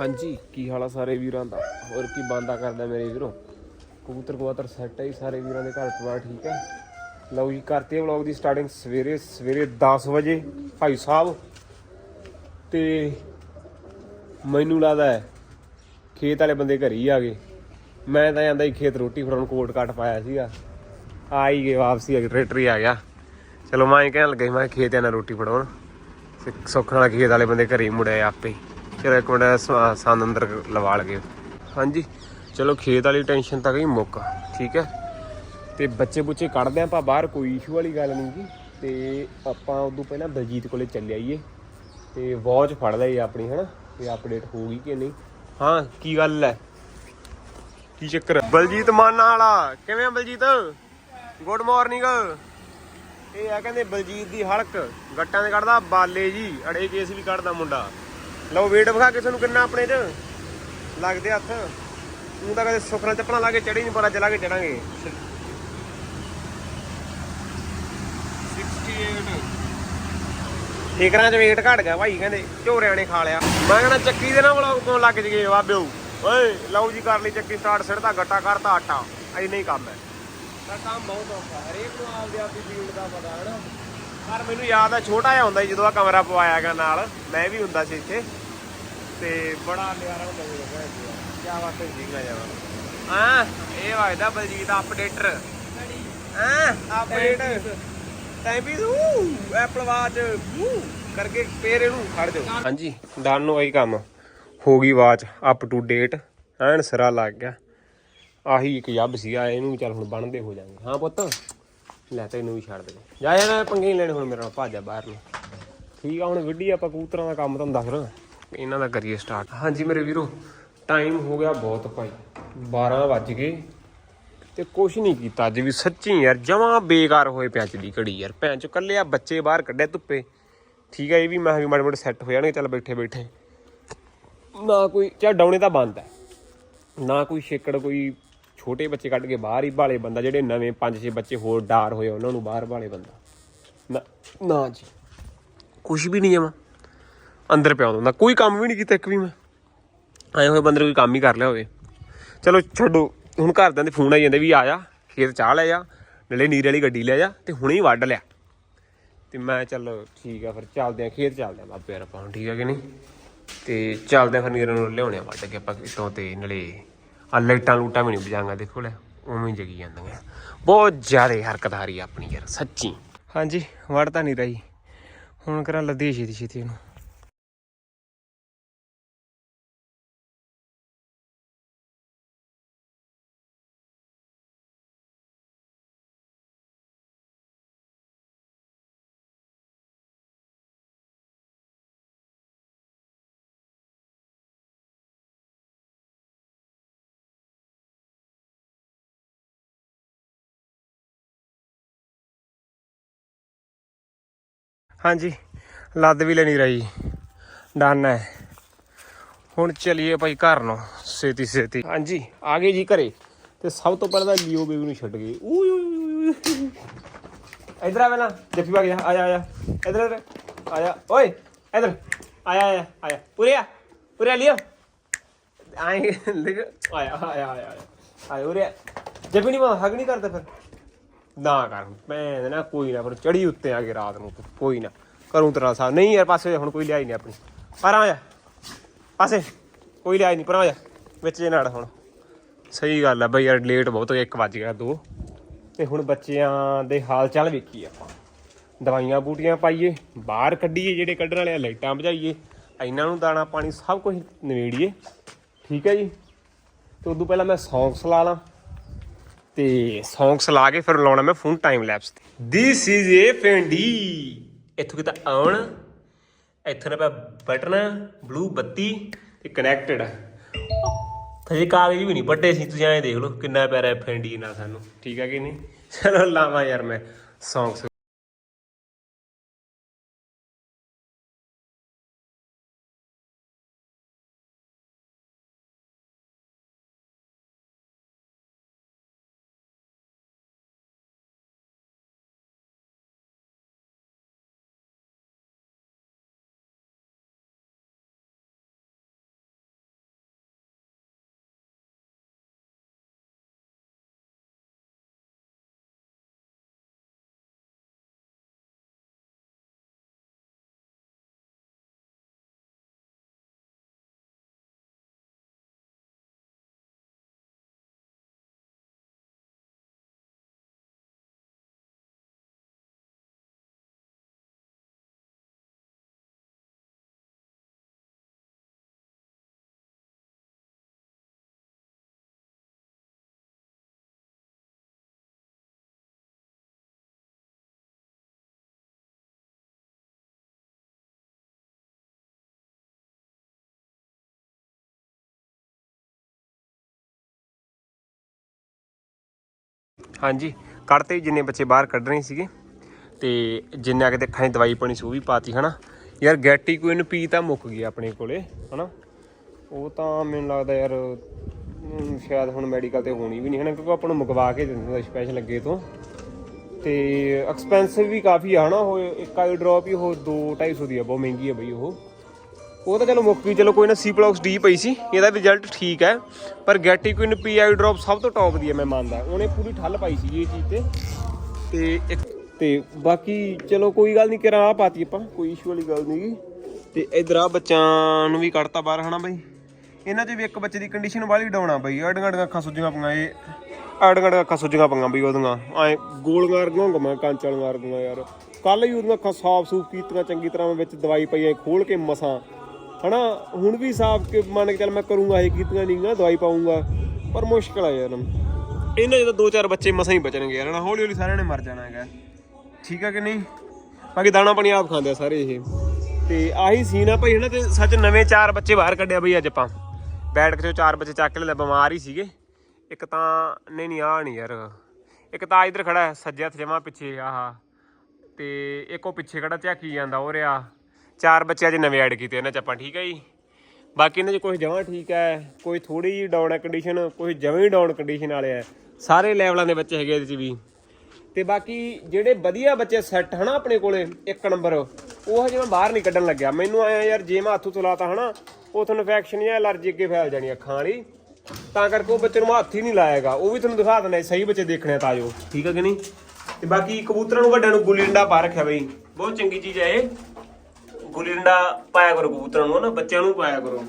ਹਾਂਜੀ, ਕੀ ਹਾਲ ਆ ਸਾਰੇ ਵੀਰਾਂ ਦਾ? ਹੋਰ ਕੀ ਬੰਦਾ ਕਰਦਾ ਮੇਰੇ ਵੀਰੋ? ਕਬੂਤਰ ਕਬੂਤਰ ਸੈੱਟ ਹੈ ਜੀ ਸਾਰੇ ਵੀਰਾਂ ਦੇ ਘਰ ਪਰਿਵਾਰ, ਠੀਕ ਹੈ ਲਓ ਜੀ, ਕਰਤੇ ਵਲੌਗ ਦੀ ਸਟਾਰਟਿੰਗ ਸਵੇਰੇ ਸਵੇਰੇ 10 ਵਜੇ, ਭਾਈ ਸਾਹਿਬ। ਤੇ ਮੈਨੂੰ ਲੱਗਦਾ ਹੈ, ਖੇਤ ਵਾਲੇ ਬੰਦੇ ਘਰ ਹੀ ਆ ਗਏ। ਮੈਂ ਤਾਂ ਜਾਂਦਾ ਹੀ ਖੇਤ ਰੋਟੀ ਫੜਾਉਣ ਕੋਟ ਕੱਟ ਪਾਇਆ ਸੀਗਾ। ਆ ਹੀ ਗਏ ਵਾਪਸੀ ਆ ਟਰੈਕਟਰ ਹੀ ਆ ਗਿਆ। ਚਲੋ ਮੈਂ ਕਹਿਣ ਲੱਗਾ ਮੈਂ ਕਿਹਾ ਖੇਤ ਨਾਲ ਰੋਟੀ ਫੜਾਉਣ। ਤੇ ਸੁੱਖ ਨਾਲ ਖੇਤ ਵਾਲੇ ਬੰਦੇ ਘਰੇ ਹੀ ਮੁੜਿਆ ਆਪੇ। ਹੀ। ਚਲੋ ਇੱਕ ਮਿੰਟ ਸੰਦ ਅੰਦਰ ਲਵਾ ਲਗੇ। ਹਾਂਜੀ, ਚਲੋ ਖੇਤ ਵਾਲੀ ਟੈਨਸ਼ਨ ਤਾਂ ਗਈ ਮੁੱਕ। ਠੀਕ ਹੈ? ਤੇ ਬੱਚੇ ਬੁੱਚੇ ਕੱਢਦੇ ਆਪਾਂ ਬਾਹਰ, ਕੋਈ ਇਸ਼ੂ ਵਾਲੀ ਗੱਲ ਨਹੀਂ ਜੀ। ਤੇ ਆਪਾਂ ਉਦੋਂ ਪਹਿਲਾਂ ਬਲਜੀਤ ਕੋਲੇ ਚੱਲੇ ਆਈਏ। ਤੇ ਵਾਚ ਫੜ ਲਈ ਆਪਣੀ, ਹਨਾ? ਤੇ ਅਪਡੇਟ ਹੋ ਗਈ ਕਿ ਨਹੀਂ? ਹਾਂ, ਕੀ ਗੱਲ ਹੈ? ਕੀ ਚੱਕਰ ਬਲਜੀਤ ਮਾਨਾ ਵਾਲਾ, ਕਿਵੇਂ ਆ ਬਲਜੀਤ? ਗੁੱਡ ਮਾਰਨਿੰਗ ਇਹ ਆ ਕਹਿੰਦੇ ਬਲਜੀਤ ਦੀ ਹਲਕ। ਗੱਟਾਂ ਦੇ ਕੱਢਦਾ, ਬਾਲੇ ਜੀ, ਅੜੇ ਕੇਸ ਵੀ ਕੱਢਦਾ ਮੁੰਡਾ। ਲਓ ਵੇਟ ਵਿਖਾ ਕਿਸੇ ਨੂੰ ਕਿੰਨਾ ਆਪਣੇ ਚ ਲੱਗਦੇ ਹੱਥ। ਤੂੰ ਤਾਂ ਕਦੇ ਸੁਖਣਾ ਚੱਪਲਾਂ ਲਾ ਕੇ ਚੜੀ ਨਹੀਂ ਪਤਾ ਚਲਾ ਕੇ ਚੜਾਂਗੇ। 68 ਠੇਕਰਾਂ ਚ ਵੇਟ ਘਟ ਗਿਆ ਭਾਈ ਕਹਿੰਦੇ ਝੋਰਿਆਂ ਨੇ ਖਾ ਲਿਆ। ਮੈਂ ਕਹਿੰਦਾ ਚੱਕੀ ਦੇ ਨਾਲ ਵਲੌਗ ਤੋਂ ਲੱਗ ਜਗੇ ਬਾਬਿਓ। ਓਏ ਲਓ ਜੀ ਕਰ ਲਈ ਚੱਕੀ ਸਟਾਰਟ ਸਿੱਟਦਾ ਗੱਟਾ ਕਰਤਾ ਆਟਾ। ਐਨਾ ਹੀ ਕੰਮ ਹੈ। ਤਾਂ ਕੰਮ ਬਹੁਤ ਔਖਾ ਹਰੇਕ ਨੂੰ ਆਪਦੇ ਫੀਲਡ ਦਾ ਪਤਾ ਹੈ ਨਾ ਪਰ ਮੈਨੂੰ ਯਾਦ ਆ ਛੋਟਾ ਜਿਹਾ ਹੁੰਦਾ ਜਦੋਂ ਆ ਕਮਰਾ ਪਵਾਇਆਗਾ ਨਾਲ ਮੈਂ ਵੀ ਹੁੰਦਾ ਸੀ ਇੱਥੇ। ਤੇ ਬੜਾ ਨਿਆਰਾ ਹੁੰਦਾ ਸੀ ਲੋਕਾਂ ਕੀ ਬਾਤ ਹੈ ਜੀਗਾ ਜਾਵਾ ਹਾਂ ਇਹ ਵਾਇਦਾ ਬਲਜੀਤ ਅਪਡੇਟਰ ਹਾਂ ਅਪਡੇਟ ਟਾਈਮ ਵੀ ਊ ਐਪਲ ਵਾਚ ਊ ਕਰਕੇ ਫੇਰ ਇਹਨੂੰ ਖੜ ਜਾਓ। ਹਾਂਜੀ ਡਨ ਹੋਈ ਕੰਮ। ਹੋ ਗਈ ਵਾਚ ਅਪ ਟੂ ਡੇਟ ਐਨ ਸਿਰਾ ਲੱਗ ਗਿਆ। ਆਹੀ ਇੱਕ ਜੱਬ ਸੀਗਾ ਇਹਨੂੰ ਚੱਲ ਹੁਣ ਬਣਦੇ ਹੋ ਜਾਣਗੇ ਹਾਂ ਪੁੱਤ ਲੈ ਤੈਨੂੰ ਵੀ ਛੱਡ ਦੇ। ਜਾ ਯਾਰ ਪੰਗੇ ਨਹੀਂ ਲੈਣੇ ਹੁਣ ਮੇਰੇ ਨਾਲ ਭੱਜ ਜਾ ਬਾਹਰ ਨੂੰ। ਠੀਕ ਆ ਹੁਣ ਵਿੱਢੀ ਆਪਾਂ ਕਬੂਤਰਾਂ ਦਾ ਕੰਮ ਤੁਹਾਨੂੰ ਦੱਸ ਰਿਹਾ ਇਹਨਾਂ ਦਾ ਕਰੀਏ ਸਟਾਰਟ ਹਾਂਜੀ ਮੇਰੇ ਵੀਰੋ ਟਾਈਮ ਹੋ ਗਿਆ ਬਹੁਤ ਭਾਈ। 12 ਵੱਜ ਗਏ ਤੇ ਕੁਛ ਨਹੀਂ ਕੀਤਾ ਅੱਜ ਵੀ। ਸੱਚੀ ਯਾਰ, ਜਮਾਂ ਬੇਕਾਰ ਹੋਏ ਪਿਆ ਅੱਜ ਦੀ ਘੜੀ ਯਾਰ। ਭੈਣ 'ਚ ਕੱਲੇ ਆ ਬੱਚੇ ਬਾਹਰ ਕੱਢੇ ਧੁੱਪੇ। ਠੀਕ ਹੈ ਇਹ ਵੀ ਮੈਂ ਵੀ ਮਾੜੇ ਮਾੜੇ ਸੈੱਟ ਹੋ ਜਾਣਗੇ, ਚੱਲ ਬੈਠੇ ਬੈਠੇ। ਨਾ ਕੋਈ ਚਾ ਡਾਉਣੇ ਤਾਂ ਬੰਦ ਹੈ ਨਾ ਕੋਈ ਛੇਕੜ, ਕੋਈ ਛੋਟੇ ਬੱਚੇ ਕੱਢ ਕੇ ਬਾਹਰ ਹੀ ਭਾਲੇ ਬੰਦਾ, ਜਿਹੜੇ ਨਵੇਂ ਪੰਜ ਛੇ ਬੱਚੇ ਹੋਰ ਡਾਰ ਹੋਏ ਉਹਨਾਂ ਨੂੰ ਬਾਹਰ ਭਾਲੇ ਬੰਦਾ। ਨਾ ਨਾ ਜੀ। ਕੁਝ ਵੀ ਨਹੀਂ ਜਮਾ। ਅੰਦਰ ਪਿਆ ਹੁੰਦਾ। ਕੋਈ ਕੰਮ ਵੀ ਨਹੀਂ ਕੀਤਾ, ਇੱਕ ਵੀ ਮੈਂ। ਆਏ ਹੋਏ ਬੰਦੇ ਕੋਈ ਕੰਮ ਹੀ ਕਰ ਲਿਆ ਹੋਵੇ। ਚਲੋ ਛੱਡੋ। ਹੁਣ ਘਰਦਿਆਂ ਦੇ ਫੋਨ ਆਈ ਜਾਂਦੇ ਵੀ ਆ ਜਾ, ਖੇਤ ਚਾਹ ਲੈ ਜਾ, ਨਲੇ ਨੀਰ ਵਾਲੀ ਗੱਡੀ ਲੈ ਜਾ, ਤੇ ਹੁਣੇ ਹੀ ਵੱਢ ਲਿਆ। ਤੇ ਮੈਂ ਚੱਲ ਠੀਕ ਆ ਫਿਰ, ਚੱਲਦੇ ਆ, ਖੇਤ ਚੱਲਦੇ ਆ। ਬਾਬੇ ਯਾਰ, ਆਪਾਂ ਹੁਣ ਠੀਕ ਆ ਕਿ ਨਹੀਂ? ਤੇ ਚੱਲਦੇ ਆ ਫਿਰ ਨੀਰਾਂ ਨੂੰ ਲਿਆਉਣੇ ਆ ਵੱਢ ਕੇ ਆਪਾਂ ਕਿਤੋਂ ਤੇ ਨਲੇ ਆ ਲਾਈਟਾਂ ਲੂਟਾਂ ਵੀ ਨਹੀਂ ਬਜਾਂਗਾ ਦੇਖੋ ਲੈ, ਉਵੇਂ ਜਗੀ ਜਾਂਦੀਆਂ। ਬਹੁਤ ਜ਼ਿਆਦਾ ਹਰਕਤ ਆ ਰਹੀ ਆਪਣੀ ਯਾਰ, ਸੱਚੀ। ਹਾਂਜੀ ਵੜ ਤਾਂ ਨਹੀਂ ਰਹੀ। ਹੁਣ ਕਰਾਂ ਲੱਦੀ ਛੇਤੀ ਛੇਤੀ ਉਹਨੂੰ। ਹਾਂਜੀ। ਲੱਦ ਵੀ ਲੈਣੀ ਰਹੀ ਡਨ ਹੈ ਹੁਣ ਚਲੀਏ ਭਾਈ ਘਰ ਨੂੰ ਛੇਤੀ ਛੇਤੀ ਹਾਂਜੀ, ਆ ਗਏ ਜੀ ਘਰੇ। ਤੇ ਸਭ ਤੋਂ ਪਹਿਲਾਂ ਤਾਂ ਲਿਓ ਬੇਬੀ ਨੂੰ ਛੱਡ ਗਏ। ਊ ਇਧਰ ਆ ਪਹਿਲਾਂ, ਜੱਫੀ ਪਾ ਕੇ ਜਾ। ਆ ਜਾ ਆ ਜਾ। ਇਧਰ ਆ ਜਾ। ਓਏ, ਇਧਰ। ਆਇਆ ਆਇਆ ਆਇਆ ਉਰੇ ਆ। ਉਰੇ ਲਿਓ। ਆਏ ਆਇਆ ਆਇਆ ਆਇਆ ਆਇਆ ਆਇਆ ਉਰੇ ਜੱਫੀ ਨਹੀਂ ਪਾ ਹੱਗ ਨਹੀਂ ਕਰਦਾ ਫਿਰ। ਨਾ ਕਰ। ਮੈਂ ਨਾ ਕੋਈ ਨਾ ਪਰ ਚੜੀ ਉੱਤੇ ਆ ਕੇ ਰਾਤ ਨੂੰ ਤੂੰ, ਕੋਈ ਨਾ। ਕਰੂੰ ਤੇਰਾ ਸਾਹ ਨਹੀਂ ਯਾਰ ਪਾਸੇ ਹੋ ਜਾ, ਹੁਣ ਕੋਈ ਲਿਆਈ ਨਹੀਂ ਆਪਣੀ। ਪਰ ਆ ਜਾ। ਪਾਸੇ। ਕੋਈ ਲਿਆਈ ਨਹੀਂ ਪਰ ਆ ਜਾ। ਵਿੱਚ ਜੇ ਨਾੜ ਹੁਣ। ਸਹੀ ਗੱਲ ਆ ਬਈ ਯਾਰ ਲੇਟ ਬਹੁਤ ਹੋ ਗਿਆ 1 ਵੱਜ ਗਿਆ 2 ਤੇ ਹੁਣ ਬੱਚਿਆਂ ਦੇ ਹਾਲ ਚਾਲ ਵੇਖੀਏ ਆਪਾਂ। ਦਵਾਈਆਂ ਬੂਟੀਆਂ ਪਾਈਏ ਬਾਹਰ ਕੱਢੀਏ ਜਿਹੜੇ ਕੱਢਣ ਵਾਲੇ ਆ, ਲਾਈਟਾਂ ਭਜਾਈਏ ਇਹਨਾਂ ਨੂੰ ਦਾਣਾ ਪਾਣੀ ਸਭ ਕੁਝ ਨਵੇੜੀਏ। ਠੀਕ ਹੈ ਜੀ? ਤੇ ਉਦੋਂ ਪਹਿਲਾਂ ਮੈਂ ਸੌਂਗਸ ਲਾ ਲਾਂ। ਤੇ ਸੌਂਗਸ ਲਾ ਕੇ ਫਿਰ ਲਾਉਣਾ ਮੈਂ ਫੋਨ ਟਾਈਮ ਲੈਪਸ ਤੇ। ਦਿਸ ਇਜ਼ ਏ ਫੈਂਡੀ ਇੱਥੋਂ ਕਿਤਾ ਆਉਣ ਇੱਥੋਂ ਨਾ ਬਟਨ ਬਲੂ ਬੱਤੀ ਤੇ ਕਨੈਕਟਡ ਹਜੇ ਕਾਗਜ਼ ਵੀ ਨਹੀਂ ਵੱਡੇ ਸੀ ਤੁਸੀਂ ਐਂ ਦੇਖ ਲਓ ਕਿੰਨਾ ਪਿਆਰਾ ਫੈਂਡੀ ਨਾਲ ਸਾਨੂੰ। ਠੀਕ ਹੈ ਕਿ ਨਹੀਂ? ਚਲੋ ਲਾਵਾਂ ਯਾਰ ਮੈਂ ਸੌਂਗਸ ਹਾਂਜੀ ਕੱਢਤੇ ਜਿੰਨੇ ਬੱਚੇ ਬਾਹਰ ਕੱਢ ਰਹੇ ਸੀਗੇ ਤੇ ਜਿੰਨਾ ਕਿਤੇ ਖਾਂ ਦਵਾਈ ਪਾਣੀ ਸੀ ਉਹ ਵੀ ਪਾਤੀ, ਹਨਾ? ਯਾਰ ਗੈਟੀ ਕੋਈ ਪੀ ਤਾਂ ਮੁੱਕ ਗਈ ਆਪਣੇ ਕੋਲੇ, ਹਨਾ? ਉਹ ਤਾਂ ਮੈਨੂੰ ਲੱਗਦਾ ਯਾਰ ਸ਼ਾਇਦ ਹੁਣ ਮੈਡੀਕਲ ਤੇ ਹੋਣੀ ਵੀ ਨਹੀਂ ਹਨਾ? ਕਿਉਂਕਿ ਆਪਾਂ ਨੂੰ ਮੰਗਵਾ ਕੇ ਦਿੰਦੇ ਹੁੰਦੇ ਸਪੈਸ਼ਲ ਅੱਗੇ ਤੋਂ। ਤੇ ਐਕਸਪੈਂਸਿਵ ਵੀ ਕਾਫੀ ਆ, ਹਨਾ? ਉਹ ਇੱਕ ਆਈ ਡ੍ਰੌਪ ਹੀ ਉਹ 2 250 ਦੀ ਆ, ਬਹੁਤ ਮਹਿੰਗੀ ਆ ਬਈ ਉਹ। ਉਹ ਤਾਂ ਚਲੋ ਮੁੱਕ ਗਈ, ਚਲੋ ਕੋਈ ਨਾ ਸੀ ਪਲੌਕਸ ਡੀ ਪਈ ਸੀ, ਇਹਦਾ ਰਿਜ਼ਲਟ ਠੀਕ ਹੈ, ਪਰ ਗੈਟੀਕੁਇਨ ਪੀ ਆਈ ਡ੍ਰੌਪ ਸਭ ਤੋਂ ਟੌਪ ਦੀ ਹੈ, ਮੈਂ ਮੰਨਦਾ। ਉਹਨੇ ਪੂਰੀ ਠੱਲ ਪਾਈ ਸੀ ਇਹ ਚੀਜ਼ ਤੇ। ਤੇ ਇੱਕ ਤੇ ਬਾਕੀ ਚਲੋ ਕੋਈ ਗੱਲ ਨਹੀਂ ਕਿਰਾਂ ਆ ਪਾਤੀ ਆਪਾਂ, ਕੋਈ ਇਸ਼ੂ ਵਾਲੀ ਗੱਲ ਨਹੀਂ ਤੇ ਇਧਰ ਆ ਬੱਚਿਆਂ ਨੂੰ ਵੀ ਕੱਢਤਾ ਬਾਹਰ, ਹਨਾ ਬਈ? ਇਹਨਾਂ 'ਚ ਵੀ ਇੱਕ ਬੱਚੇ ਦੀ ਕੰਡੀਸ਼ਨ ਵਾਲੀ ਡਾਉਣ ਬਈ ਅੜੀਆਂ ਅੜੀਆਂ ਅੱਖਾਂ ਸੁੱਜੀਆਂ ਪਈਆਂ ਇਹ। ਅੜੀਆਂ ਅੜੀਆਂ ਅੱਖਾਂ ਸੁੱਜੀਆਂ ਪਈਆਂ ਬਈ ਉਹਦੀਆਂ, ਐ ਮਾਰ ਵਰਗੀਆਂ ਮੈਂ ਕਾਂਚ ਮਾਰ ਵਰਗੀਆਂ ਯਾਰ। ਕੱਲ ਹੀ ਉਹਦੀਆਂ ਅੱਖਾਂ ਸਾਫ਼ ਸੂਫ ਕੀਤੀਆਂ, ਚੰਗੀ ਤਰ੍ਹਾਂ ਵਿੱਚ ਦਵਾਈ ਪਈ ਐ ਖੋਲ ਕੇ ਮਸਾਂ। ਹਨਾ, ਹੁਣ ਵੀ ਸਾਫ਼ ਕੇ ਮੰਨ ਕੇ ਚੱਲ ਮੈਂ ਕਰੂੰਗਾ, ਇਹ ਕੀਤੀਆਂ ਨਹੀਂਗਾ ਦਵਾਈ ਪਾਉਂਗਾ ਪਰ ਮੁਸ਼ਕਲ ਆ ਯਾਰ। ਇਹਨਾਂ ਜਦੋਂ ਦੋ ਚਾਰ ਬੱਚੇ ਮਸਾਂ ਹੀ ਬਚਣਗੇ ਯਾਰ, ਹਨਾ ਹੌਲੀ ਹੌਲੀ ਸਾਰਿਆਂ ਨੇ ਮਰ ਜਾਣਾ ਹੈਗਾ। ਠੀਕ ਆ ਕਿ ਨਹੀਂ? ਬਾਕੀ ਦਾਣਾ ਪਾਣੀ ਆਪ ਖਾਂਦੇ ਆ ਸਾਰੇ ਇਹ। ਤੇ ਆਹੀ ਸੀਨ ਆ ਭਾਈ, ਹਨਾ, ਤੇ ਸੱਚ ਨਵੇਂ ਚਾਰ ਬੱਚੇ ਬਾਹਰ ਕੱਢਿਆ ਬਈ ਅੱਜ ਆਪਾਂ। ਬੈਠ ਕੇ ਚੋਂ ਚਾਰ ਬੱਚੇ ਚੱਕ ਲੈ ਬਿਮਾਰ ਹੀ ਸੀਗੇ। ਇੱਕ ਤਾਂ, ਨਹੀਂ ਨਹੀਂ ਆ ਨਹੀਂ ਯਾਰ। ਇੱਕ ਤਾਂ ਇਧਰ ਖੜਾ ਹੈ ਸੱਜੇ ਹੱਥ ਜਮਾ ਪਿੱਛੇ, ਆਹਾ। ਤੇ ਇੱਕ ਉਹ ਪਿੱਛੇ ਖੜਾ, ਝਾਕੀ ਜਾਂਦਾ, ਉਹ ਰਿਆ ਚਾਰ ਬੱਚੇ ਅੱਜ ਨਵੇਂ ਐਡ ਕੀਤੇ, ਇਹਨਾਂ ਚ ਆਪਾਂ, ਠੀਕ ਹੈ ਜੀ? ਬਾਕੀ ਇਹਨਾਂ ਚ ਕੋਈ ਜਮਾਂ ਠੀਕ ਹੈ, ਕੋਈ ਥੋੜੀ ਜਿਹੀ ਡਾਊਨ ਹੈ ਕੰਡੀਸ਼ਨ ਕੋਈ ਜਮਾਂ ਹੀ ਡਾਊਨ ਕੰਡੀਸ਼ਨ ਵਾਲੇ ਆ। ਸਾਰੇ ਲੈਵਲਾਂ ਦੇ ਬੱਚੇ ਹੈਗੇ ਇਹਦੇ ਚ ਵੀ। ਤੇ ਬਾਕੀ ਜਿਹੜੇ ਵਧੀਆ ਬੱਚੇ ਸੈੱਟ ਹਨਾ ਆਪਣੇ ਕੋਲੇ, ਇੱਕ ਨੰਬਰ ਉਹ ਹਜੇ ਮੈਂ ਬਾਹਰ ਨਹੀਂ ਕੱਢਣ ਲੱਗਿਆ। ਮੈਨੂੰ ਆਇਆ ਯਾਰ, ਜੇ ਮੈਂ ਹੱਥੋਂ ਤੋਂ ਲਾਤਾ ਹਨਾ, ਉਹ ਤੁਹਾਨੂੰ ਇਨਫੈਕਸ਼ਨ ਜਾਂ ਅਲਰਜੀ ਅੱਗੇ ਫੈਲ ਜਾਣੀ ਅੱਖਾਂ ਵਾਲੀ। ਤਾਂ ਕਰਕੇ ਉਹ ਬੱਚੇ ਨੂੰ ਮੈਂ ਹੱਥ ਹੀ ਨਹੀਂ ਲਾਏਗਾ ਉਹ ਵੀ ਤੁਹਾਨੂੰ ਦਿਖਾ ਦਿੰਦਾ ਸਹੀ ਬੱਚੇ ਦੇਖਣੇ ਤਾਂ ਜੋ। ਠੀਕ ਹੈ ਕਿ ਨਹੀਂ? ਤੇ ਬਾਕੀ ਕਬੂਤਰਾਂ ਨੂੰ ਵੱਡਿਆਂ ਨੂੰ ਗੁੱਲੀ ਡੰਡਾ ਪਾ ਰੱਖਿਆ ਬਈ। ਬਹੁਤ ਚੰਗੀ ਚੀਜ਼ ਹੈ ਇਹ। ਗੁੱਲੀ ਡੰਡਾ ਪਾਇਆ ਕਰੋ ਕਬੂਤਰਾਂ ਨੂੰ ਨਾ? ਬੱਚਿਆਂ ਨੂੰ ਪਾਇਆ ਕਰੋ।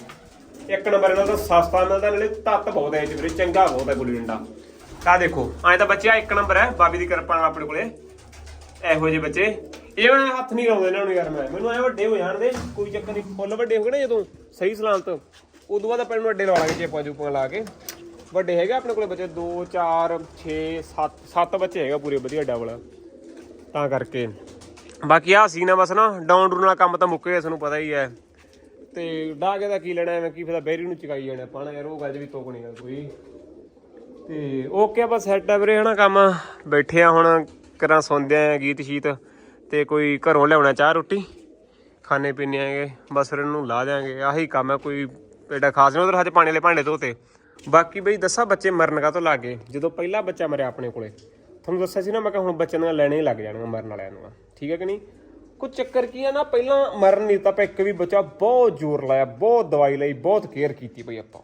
ਇੱਕ ਨੰਬਰ ਇਹਨਾਂ ਦਾ ਸਸਤਾ ਮਿਲਦਾ, ਨਾਲੇ ਤੱਤ ਬਹੁਤ ਹੈ ਇਹ 'ਚ ਵੀਰੇ, ਚੰਗਾ ਬਹੁਤ ਹੈ ਗੁੱਲੀ ਡੰਡਾ। ਆ ਦੇਖੋ ਐਂ ਤਾਂ ਬੱਚਿਆ ਇੱਕ ਨੰਬਰ ਹੈ, ਬਾਬੀ ਦੀ ਕਿਰਪਾ ਨਾਲ ਆਪਣੇ ਕੋਲੇ। ਇਹੋ ਜਿਹੇ ਬੱਚੇ। ਇਹ ਮੈਂ ਹੱਥ ਨਹੀਂ ਲਾਉਂਦਾ ਇਹਨਾਂ ਨੂੰ ਯਾਰ ਮੈਂ। ਮੈਨੂੰ ਐ ਵੱਡੇ ਹੋ ਜਾਣ ਦੇ, ਕੋਈ ਚੱਕਰ ਨਹੀਂ। ਫੁੱਲ ਵੱਡੇ ਹੋ ਗਏ ਨਾ ਜਦੋਂ, ਸਹੀ ਸਲਾਮਤ। ਉਦੋਂ ਬਾਅਦ ਆਪਾਂ ਇਹਨੂੰ ਅੱਡੇ ਲਾ ਲਾਂਗੇ, ਚੇਪਾਂ ਚੂਪਾਂ ਲਾ ਕੇ। ਵੱਡੇ ਹੈਗੇ ਆਪਣੇ ਕੋਲੇ ਬੱਚੇ 2 4 6 7 7 ਬੱਚੇ ਹੈਗਾ ਪੂਰੇ ਵਧੀਆ, ਡਬਲ। ਤਾਂ ਕਰਕੇ। ਬਾਕੀ ਆ ਸੀ ਨਾ ਬਸ ਨਾ ਡਾਊਨ ਡੂਨ ਵਾਲਾ ਕੰਮ ਤਾਂ ਮੁੱਕ ਗਿਆ, ਤੁਹਾਨੂੰ ਪਤਾ ਹੀ ਹੈ। ਤੇ ਡਾਗੇ ਦਾ ਕੀ ਲੈਣਾ, ਐਵੇਂ ਕੀ ਫਾਇਦਾ ਬੈਰੀ ਨੂੰ ਚਕਾਈ ਜਾਣਾ ਪਾਣਾ ਯਾਰ ਉਹ ਗੱਲ ਵੀ ਤੋਕਣੀ ਆ ਕੋਈ। ਤੇ ਓਕੇ ਬਸ ਸੈੱਟ ਆ ਵੀਰੇ, ਹਨਾ ਕੰਮ। ਬੈਠੇ ਆ ਹੁਣ, ਕਰਾਂ ਸੌਂਦੇ ਆ ਗੀਤ ਸ਼ੀਤ, ਤੇ ਕੋਈ ਘਰੋਂ ਲਿਆਉਣਾ ਚਾਹ, ਰੋਟੀ? ਖਾਣੇ ਪੀਣੇ ਆਂਗੇ, ਬਸ ਫਿਰ ਇਹਨੂੰ ਲਾ ਦਿਆਂਗੇ। ਆਹੀ ਕੰਮ ਹੈ ਕੋਈ ਐਡਾ ਖਾਸ ਨਹੀਂ ਉਧਰ ਹਜੇ ਪਾਣੀ ਵਾਲੇ ਭਾਂਡੇ ਧੋਤੇ। ਬਾਕੀ ਬਈ ਦੱਸਾਂ, ਬੱਚੇ ਮਰਨ ਕਾ ਤੋਂ ਲੱਗੇ ਜਦੋਂ ਪਹਿਲਾ ਬੱਚਾ ਮਰਿਆ ਆਪਣੇ ਕੋਲੇ, ਤੁਹਾਨੂੰ ਦੱਸਿਆ ਸੀ ਨਾ, ਮੈਂ ਕਿਹਾ ਹੁਣ ਬੱਚਿਆਂ ਦੀਆਂ ਲੈਣੇ ਹੀ ਲੱਗ ਜਾਣਗੀਆਂ ਮਰਨ ਵਾਲਿਆਂ ਨੂੰ। ਠੀਕ ਹੈ ਕਿ ਨਹੀਂ? ਕੁਝ ਚੱਕਰ ਕੀ ਆ ਨਾ, ਪਹਿਲਾਂ ਮਰਨ ਨਹੀਂ ਤਾਂ ਆਪਾਂ ਇੱਕ ਵੀ ਬੱਚਾ ਬਹੁਤ ਜ਼ੋਰ ਲਾਇਆ, ਬਹੁਤ ਦਵਾਈ ਲਈ, ਬਹੁਤ ਕੇਅਰ ਕੀਤੀ ਬਈ ਆਪਾਂ।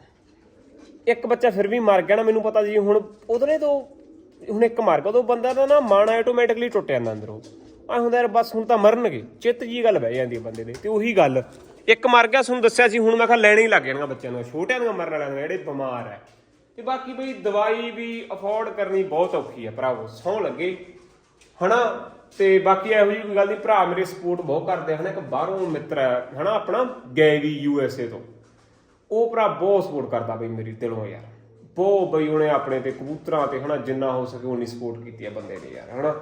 ਇੱਕ ਬੱਚਾ ਫਿਰ ਵੀ ਮਰ ਗਿਆ ਨਾ, ਮੈਨੂੰ ਪਤਾ ਜੀ, ਹੁਣ ਉਹਦੇ ਤੋਂ, ਹੁਣ ਇੱਕ ਮਰ ਗਿਆ ਉਦੋਂ ਬੰਦਾ ਦਾ ਨਾ ਮਨ ਆਟੋਮੈਟਿਕਲੀ ਟੁੱਟ ਜਾਂਦਾ ਅੰਦਰੋਂ। ਆ ਹੁੰਦਾ ਯਾਰ, ਬਸ ਹੁਣ ਤਾਂ ਮਰਨਗੇ, ਚਿੱਤ ਜੀ ਗੱਲ ਬਹਿ ਜਾਂਦੀ ਹੈ ਬੰਦੇ ਦੇ, ਤੇ ਉਹੀ ਗੱਲ। ਇੱਕ ਮਰ ਗਿਆ, ਤੁਹਾਨੂੰ ਦੱਸਿਆ ਸੀ, ਹੁਣ ਮੈਂ ਕਿਹਾ ਲੈਣੇ ਹੀ ਲੱਗ ਜਾਣਗੇ ਬੱਚਿਆਂ ਨੂੰ, ਛੋਟਿਆਂ ਨੂੰ ਮਰਨ ਵਾਲਿਆਂ ਨੂੰ, ਜਿਹੜੇ ਬਿਮਾਰ ਹੈ ਤੇ ਬਾਕੀ ਬਈ, ਦਵਾਈ ਵੀ ਅਫੋਰਡ ਕਰਨੀ ਬਹੁਤ ਔਖੀ ਹੈ ਭਰਾਵੋ, ਸੌ ਲੱਗੇ। ਹਨਾ? ਤੇ ਬਾਕੀ ਇਹੋ ਜਿਹੀ ਕੋਈ ਗੱਲ ਨਹੀਂ, ਭਰਾ ਮੇਰੇ ਸਪੋਰਟ ਬਹੁਤ ਕਰਦੇ ਹਨ, ਇੱਕ ਬਾਹਰੋਂ ਮਿੱਤਰ ਹੈ, ਹਨਾ, ਆਪਣਾ ਗਏ ਵੀ ਯੂ ਐਸ ਏ ਤੋਂ। ਉਹ ਭਰਾ ਬਹੁਤ ਸਪੋਰਟ ਕਰਦਾ ਬਈ ਮੇਰੀ ਦਿਲੋਂ ਯਾਰ। ਬਹੁਤ ਬਈ ਉਹਨੇ ਆਪਣੇ ਤੇ ਕਬੂਤਰਾਂ ਤੇ, ਹਨਾ, ਜਿੰਨਾ ਹੋ ਸਕੇ ਉਨੀ ਸਪੋਰਟ ਕੀਤੀ ਹੈ ਬੰਦੇ ਨੇ ਯਾਰ, ਹਨਾ।